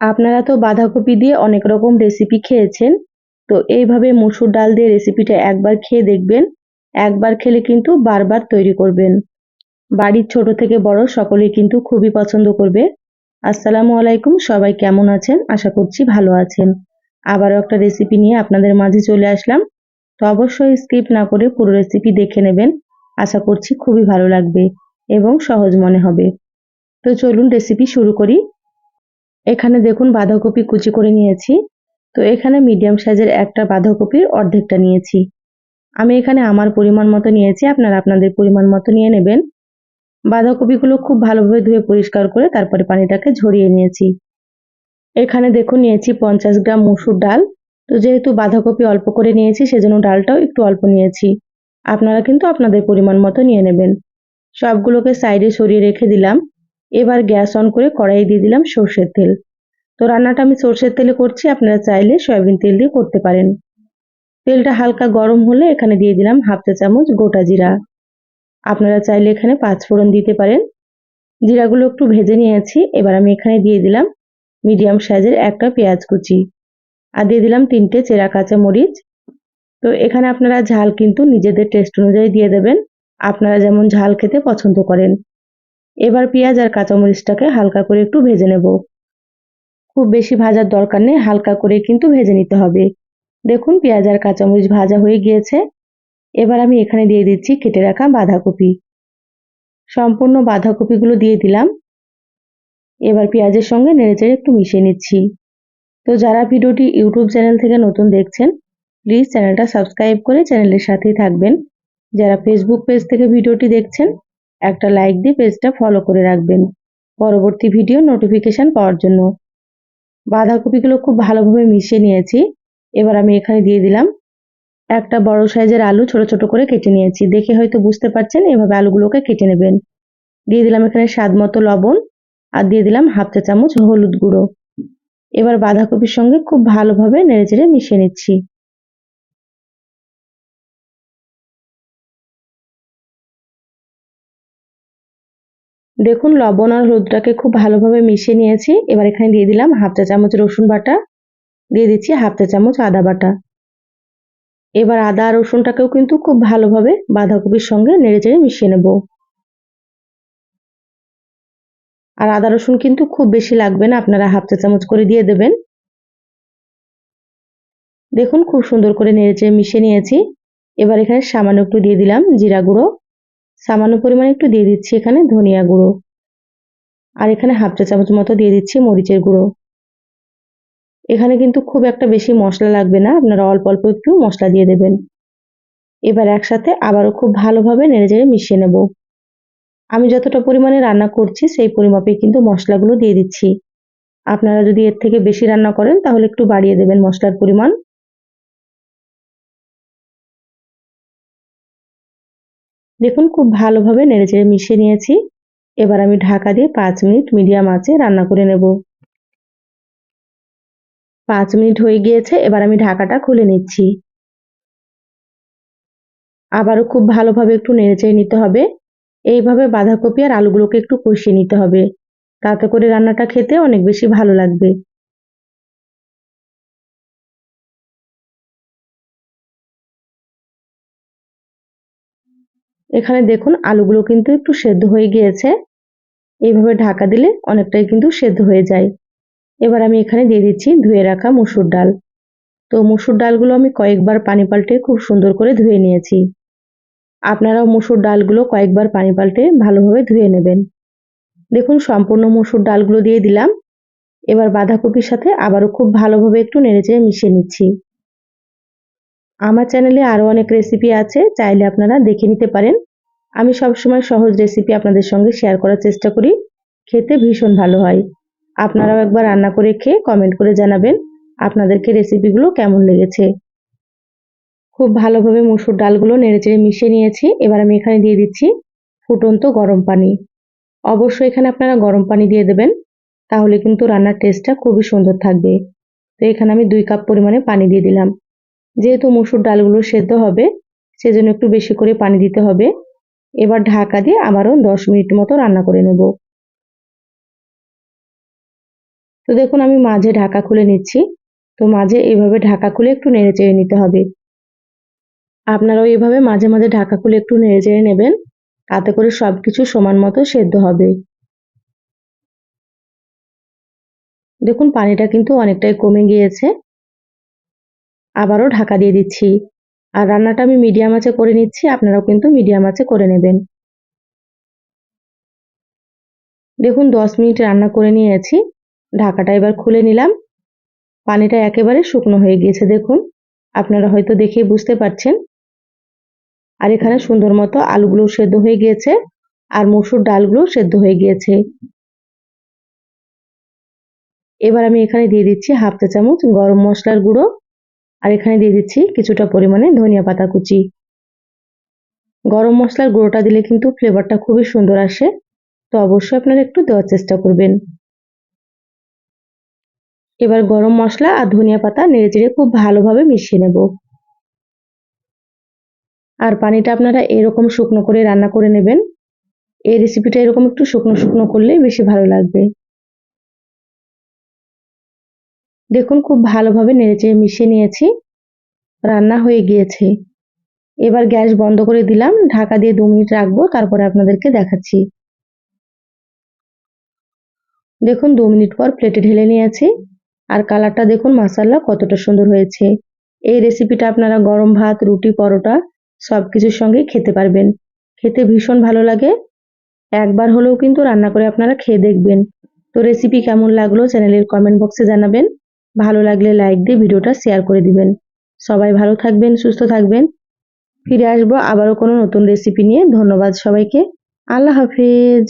আপনারা তো বাঁধাকপি দিয়ে অনেক রকম রেসিপি খেয়েছেন। তো এইভাবে মসুর ডাল দিয়ে রেসিপিটা একবার খেয়ে দেখবেন। একবার খেলে কিন্তু বারবার তৈরি করবেন। বাড়ির ছোট থেকে বড় সকলেই কিন্তু খুবই পছন্দ করবে। আসসালামু আলাইকুম, সবাই কেমন আছেন? আশা করছি ভালো আছেন। আবারও একটা রেসিপি নিয়ে আপনাদের মাঝে চলে আসলাম। তো অবশ্যই স্কিপ না করে পুরো রেসিপি দেখে নেবেন। আশা করছি খুবই ভালো লাগবে এবং সহজ মনে হবে। তো চলুন রেসিপি শুরু করি। এখানে দেখুন বাঁধাকপি কুচি করে নিয়েছি। তো এখানে মিডিয়াম সাইজের একটা বাঁধাকপির অর্ধেকটা নিয়েছি। আমি এখানে আমার পরিমাণ মতো নিয়েছি, আপনারা আপনাদের পরিমাণ মতো নিয়ে নেবেন। বাঁধাকপিগুলো খুব ভালোভাবে ধুয়ে পরিষ্কার করে তারপরে পানিটাকে ঝরিয়ে নিয়েছি। এখানে দেখুন নিয়েছি পঞ্চাশ গ্রাম মুসুর ডাল। তো যেহেতু বাঁধাকপি অল্প করে নিয়েছি, সেজন্য ডালটাও একটু অল্প নিয়েছি। আপনারা কিন্তু আপনাদের পরিমাণ মতো নিয়ে নেবেন। সবগুলোকে সাইডে সরিয়ে রেখে দিলাম। এবার গ্যাস অন করে কড়াই দিয়ে দিলাম সর্ষের তেল। তো রান্নাটা আমি সর্ষের তেলে করছি, আপনারা চাইলে সয়াবিন তেল দিয়ে করতে পারেন। তেলটা হালকা গরম হলে এখানে দিয়ে দিলাম হাফ চা চামচ গোটা জিরা। আপনারা চাইলে এখানে পাঁচ ফোড়ন দিতে পারেন। জিরাগুলো একটু ভেজে নিয়েছি, এবার আমি এখানে দিয়ে দিলাম মিডিয়াম সাইজের একটা পেঁয়াজ কুচি। আর দিয়ে দিলাম তিনটে চেরা কাঁচা মরিচ। তো এখানে আপনারা ঝাল কিন্তু নিজেদের টেস্ট অনুযায়ী দিয়ে দেবেন। আপনারা যেমন ঝাল খেতে পছন্দ করেন। এবার পেঁয়াজ আর কাঁচামরিচটাকে হালকা করে একটু ভেজে নেব। খুব বেশি ভাজার দরকার নেই, হালকা করে কিন্তু ভেজে নিতে হবে। দেখুন, পেঁয়াজ আর কাঁচামরিচ ভাজা হয়ে গিয়েছে। এবার আমি এখানে দিয়ে দিচ্ছি কেটে রাখা বাঁধাকপি। সম্পূর্ণ বাঁধাকপিগুলো দিয়ে দিলাম। এবার পেঁয়াজের সঙ্গে নেড়েচেড়ে একটু মিশিয়ে নিচ্ছি। তো যারা ভিডিওটি ইউটিউব চ্যানেল থেকে নতুন দেখছেন, প্লিজ চ্যানেলটা সাবস্ক্রাইব করে চ্যানেলের সাথেই থাকবেন। যারা ফেসবুক পেজ থেকে ভিডিওটি দেখছেন একটা লাইক দিয়ে পেজটা ফলো করে রাখবেন। পরবর্তী ভিডিও নোটিফিকেশান পাওয়ার জন্য। বাঁধাকপিগুলো খুব ভালোভাবে মিশিয়ে নিয়েছি। এবার আমি এখানে দিয়ে দিলাম একটা বড় সাইজের আলু ছোট ছোট করে কেটে নিয়েছি। দেখে হয়তো বুঝতে পারছেন, এভাবে আলুগুলোকে কেটে নেবেন। দিয়ে দিলাম এখানে স্বাদ মতো লবণ আর দিয়ে দিলাম হাফ চা চামচ হলুদ গুঁড়ো। এবার বাঁধাকপির সঙ্গে খুব ভালোভাবে নেড়েচেড়ে মিশিয়ে নিচ্ছি। দেখুন, লবণ আর হলুদটাকে খুব ভালোভাবে মিশিয়ে নিয়েছি। এবার এখানে দিয়ে দিলাম হাফ চা চামচ রসুন বাটা। দিয়ে দিচ্ছি হাফ চা চামচ আদা বাটা। এবার আদা রসুনটাকেও কিন্তু খুব ভালোভাবে বাঁধাকপির সঙ্গে নেড়ে চেড়ে মিশিয়ে নেব। আর আদা রসুন কিন্তু খুব বেশি লাগবে না, আপনারা হাফ চা চামচ করে দিয়ে দেবেন। দেখুন, খুব সুন্দর করে নেড়ে চেড়ে মিশিয়ে নিয়েছি। এবার এখানে সামান্য একটু দিয়ে দিলাম জিরা গুঁড়ো। সামান্য পরিমাণে একটু দিয়ে দিচ্ছি এখানে ধনিয়া গুঁড়ো। আর এখানে হাফ চা চামচ মতো দিয়ে দিচ্ছি মরিচের গুঁড়ো। এখানে কিন্তু খুব একটা বেশি মশলা লাগবে না, আপনারা অল্প অল্প একটু মশলা দিয়ে দেবেন। এবার একসাথে আবারও খুব ভালোভাবে নেড়ে চেড়ে মিশিয়ে নেব। আমি যতটা পরিমাণে রান্না করছি সেই পরিমাপে কিন্তু মশলাগুলো দিয়ে দিচ্ছি। আপনারা যদি এর থেকে বেশি রান্না করেন তাহলে একটু বাড়িয়ে দেবেন মশলার পরিমাণ। দেখুন, খুব ভালোভাবে নেড়েচেড়ে মিশিয়ে নিয়েছি। এবার আমি ঢাকা দিয়ে পাঁচ মিনিট মিডিয়াম আঁচে রান্না করে নেব। পাঁচ মিনিট হয়ে গিয়েছে, এবার আমি ঢাকাটা খুলে নিচ্ছি। আবারও খুব ভালোভাবে একটু নেড়েচেড়ে নিতে হবে। এইভাবে বাঁধাকপি আর আলুগুলোকে একটু কষিয়ে নিতে হবে। তাতে করে রান্নাটা খেতে অনেক বেশি ভালো লাগবে। এখানে দেখুন আলুগুলো কিন্তু একটু সেদ্ধ হয়ে গিয়েছে। এইভাবে ঢাকা দিলে অনেকটাই কিন্তু সেদ্ধ হয়ে যায়। এবার আমি এখানে দিয়ে দিচ্ছি ধুয়ে রাখা মুসুর ডাল। তো মুসুর ডালগুলো আমি কয়েকবার পানি পাল্টে খুব সুন্দর করে ধুয়ে নিয়েছি। আপনারাও মুসুর ডালগুলো কয়েকবার পানি পাল্টে ভালোভাবে ধুয়ে নেবেন। দেখুন সম্পূর্ণ মুসুর ডালগুলো দিয়ে দিলাম। এবার বাঁধাকপির সাথে আবারও খুব ভালোভাবে একটু নেড়েচেড়ে মিশিয়ে নিচ্ছি। আমার চ্যানেলে আরও অনেক রেসিপি আছে, চাইলে আপনারা দেখে নিতে পারেন। আমি সবসময় সহজ রেসিপি আপনাদের সঙ্গে শেয়ার করার চেষ্টা করি, খেতে ভীষণ ভালো হয়। আপনারাও একবার রান্না করে খেয়ে কমেন্ট করে জানাবেন আপনাদেরকে রেসিপিগুলো কেমন লেগেছে। খুব ভালোভাবে মুসুর ডালগুলো নেড়েচেড়ে মিশিয়ে নিয়েছি, এবার আমি এখানে দিয়ে দিচ্ছি ফুটন্ত গরম পানি। অবশ্যই এখানে আপনারা গরম পানি দিয়ে দেবেন, তাহলে কিন্তু রান্নার টেস্টটা খুবই সুন্দর থাকবে। তো এখানে আমি দুই কাপ পরিমাণে পানি দিয়ে দিলাম। যেহেতু মুসুর ডালগুলো সেদ্ধ হবে, সেজন্য একটু বেশি করে পানি দিতে হবে। এবার ঢাকা দিয়ে আবারও দশ মিনিট মতো রান্না করে নেব। তো দেখুন, আমি মাঝে ঢাকা খুলে নিচ্ছি। তো মাঝে এইভাবে ঢাকা খুলে একটু নেড়ে চেড়ে নিতে হবে। আপনারাও এভাবে মাঝে মাঝে ঢাকা খুলে একটু নেড়ে চেড়ে নেবেন। তাতে করে সব কিছু সমান মতো সেদ্ধ হবে। দেখুন, পানিটা কিন্তু অনেকটাই কমে গিয়েছে। আবারও ঢাকা দিয়ে দিচ্ছি। আর রান্নাটা আমি মিডিয়াম আঁচে করে নিচ্ছি, আপনারাও কিন্তু মিডিয়াম আঁচে করে নেবেন। দেখুন, দশ মিনিট রান্না করে নিয়েছি। ঢাকাটা এবার খুলে নিলাম। পানিটা একেবারে শুকনো হয়ে গিয়েছে, দেখুন। আপনারা হয়তো দেখে বুঝতে পারছেন। আর এখানে সুন্দর মতো আলুগুলো সেদ্ধ হয়ে গিয়েছে, আর মসুর ডালগুলো সেদ্ধ হয়ে গিয়েছে। এবার আমি এখানে দিয়ে দিচ্ছি হাফ চা চামচ গরম মশলার গুঁড়ো। আর এখানে দিয়ে দিচ্ছি কিছুটা পরিমাণে ধনিয়া পাতা কুচি। গরম মশলার গুঁড়োটা দিলে কিন্তু ফ্লেভারটা খুবই সুন্দর আসে। তো অবশ্যই আপনারা একটু দেওয়ার চেষ্টা করবেন। এবার গরম মশলা আর ধনিয়া পাতা নেড়ে চেড়ে খুব ভালোভাবে মিশিয়ে নেব। আর পানিটা আপনারা এরকম শুকনো করে রান্না করে নেবেন। এই রেসিপিটা এরকম একটু শুকনো শুকনো করলেই বেশি ভালো লাগবে। দেখুন, খুব ভালোভাবে নেড়েচেড়ে মিশিয়ে নিয়েছি। রান্না হয়ে গিয়েছে। এবার গ্যাস বন্ধ করে দিলাম। ঢাকা দিয়ে দু মিনিট রাখব, তারপরে আপনাদেরকে দেখাচ্ছি। দেখুন, দু মিনিট পর প্লেটে ঢেলে নিয়েছি। আর কালারটা দেখুন মাসাল্লা কতটা সুন্দর হয়েছে। এই রেসিপিটা আপনারা গরম ভাত, রুটি, পরোটা সব কিছুর সঙ্গে খেতে পারবেন। খেতে ভীষণ ভালো লাগে। একবার হলেও কিন্তু রান্না করে আপনারা খেয়ে দেখবেন। তো রেসিপি কেমন লাগল, চ্যানেলের কমেন্ট বক্সে জানাবেন। ভালো লাগলে লাইক দিয়ে ভিডিওটা শেয়ার করে দিবেন। সবাই ভালো থাকবেন, সুস্থ থাকবেন। ফিরে আসব আবারও কোনো নতুন রেসিপি নিয়ে। ধন্যবাদ সবাইকে। আল্লাহ হাফিজ।